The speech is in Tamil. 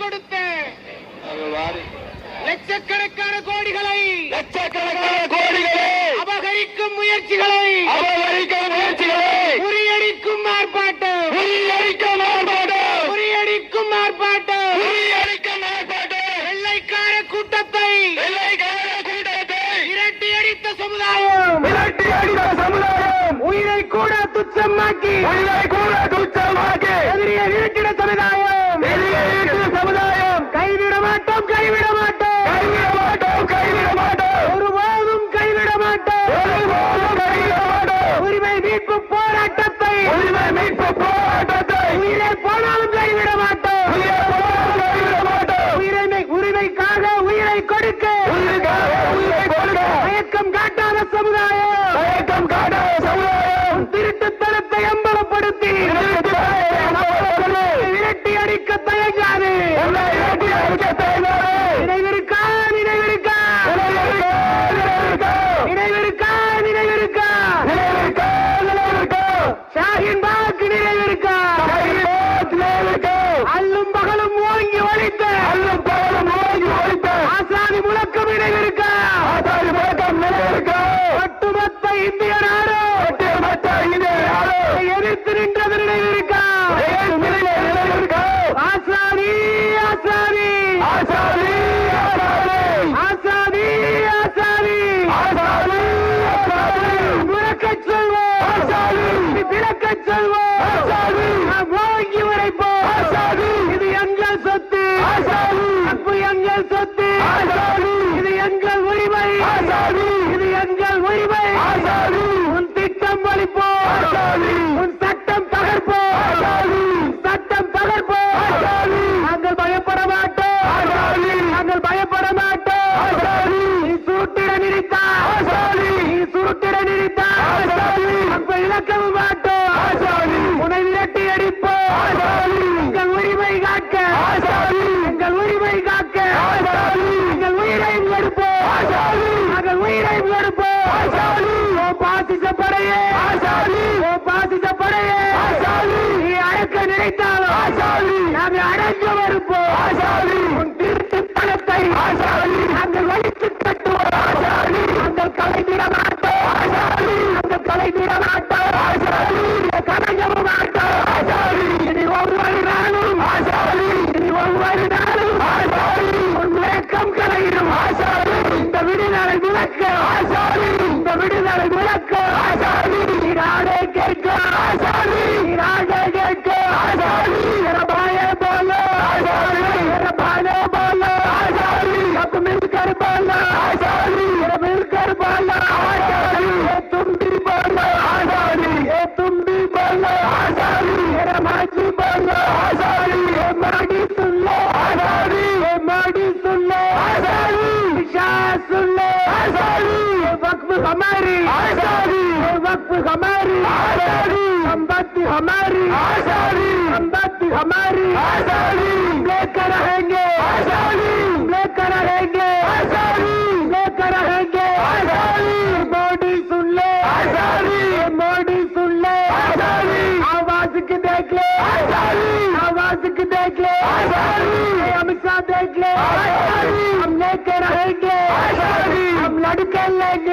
கொடுத்த லட்சக்கணக்கான கோடிகளை லட்சக்கணக்கான கோடிகளை அபகரிக்கும் முயற்சிகளை அபகரிக்கும் முயற்சிகளை முறியடிக்கும் ஆர்ப்பாட்டம். முறியடிக்கும் ஆர்ப்பாட்டம். முறியடிக்கும் ஆர்ப்பாட்டம். முறியடிக்கும் ஆர்ப்பாட்டம். வெள்ளைக்கார கூட்டத்தை வெள்ளைக்கார கூட்டத்தை விரட்டி அடித்த சமுதாயம். விரட்டி அடித்த சமுதாயம். உயிரை கூட துச்சமாக்கி உயிரை உயிரை விளக்கச் சொல்வோம் ஓங்கி உரைப்போம். இது எங்கள் சொத்து. அன்பு எங்கள் சொத்து. இது எங்கள் உரிமை. இது எங்கள் உரிமை. உன் திட்டம் வலிப்போம் இழக்கவும் மாட்டோம். உன்னை விரட்டி அடிப்போம். எங்கள் உரிமை காக்க. எங்கள் உரிமை காக்க. எங்கள் உயிரை எடுப்போம் ஆசாரி. நாங்கள் உயிரை. ஓ பாசிச படையே பாசிச படையே. நீ அடக்க நினைத்தாலும். நாங்கள் அடக்க. உன் திருட்டு பணத்தை. நாங்கள் வலித்து கட்டுவோம். நாங்கள் கலைத்திட हमारी। आज़ादी। वक्त हमारी। आज़ादी। संपत्ति हमारी। आज़ादी। संपत्ति हमारी। आज़ादी। लेकर रहेंगे। आज़ादी। लेकर रहेंगे। आज़ादी। लेकर रहेंगे। आज़ादी। मोदी सुन ले। आज़ादी। मोदी सुन ले। आज़ादी। आवाज़ की देख ले। आज़ादी। आवाज़ की देख ले। आज़ादी। अमित शाह देख ले। आज़ादी। हम लेकर रहेंगे। நடுக்கல்லங்க